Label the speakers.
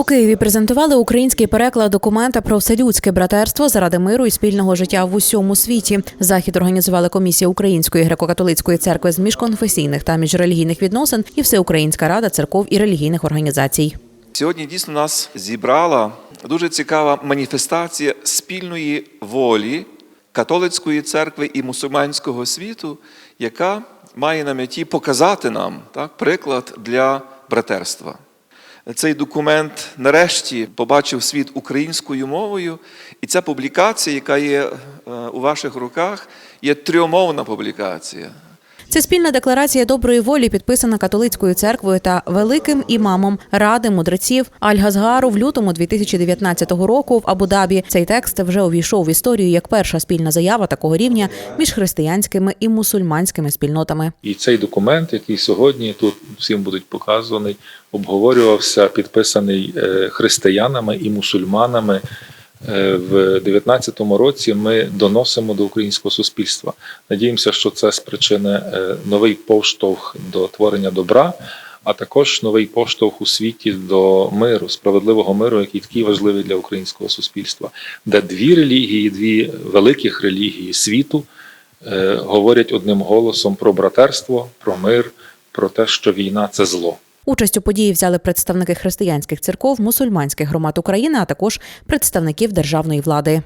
Speaker 1: У Києві презентували український переклад документа про вселюдське братерство заради миру і спільного життя в усьому світі. Захід організували комісія Української греко-католицької церкви з міжконфесійних та міжрелігійних відносин і Всеукраїнська рада церков і релігійних організацій.
Speaker 2: Сьогодні дійсно нас зібрала дуже цікава маніфестація спільної волі католицької церкви і мусульманського світу, яка має на меті показати нам так, приклад для братерства. Цей документ нарешті побачив світ українською мовою, і ця публікація, яка є е, у ваших руках, є трьомовна публікація.
Speaker 1: Це спільна декларація доброї волі, підписана католицькою церквою та великим імамом ради мудреців Аль-Газгару в лютому 2019 року в Абу-Дабі. Цей текст вже увійшов в історію як перша спільна заява такого рівня між християнськими і мусульманськими спільнотами.
Speaker 3: І цей документ, який сьогодні тут всім будуть показаний, обговорювався, підписаний е, християнами і мусульманами. Е, В 19-му році ми доносимо до українського суспільства. Надіємося, що це спричине е, новий поштовх до творення добра, а також новий поштовх у світі до миру, справедливого миру, який такий важливий для українського суспільства, де дві релігії, дві великих релігії світу е, говорять одним голосом про братерство, про мир, про те, що війна це зло.
Speaker 1: Участь у події взяли представники християнських церков, мусульманських громад України, а також представників державної влади.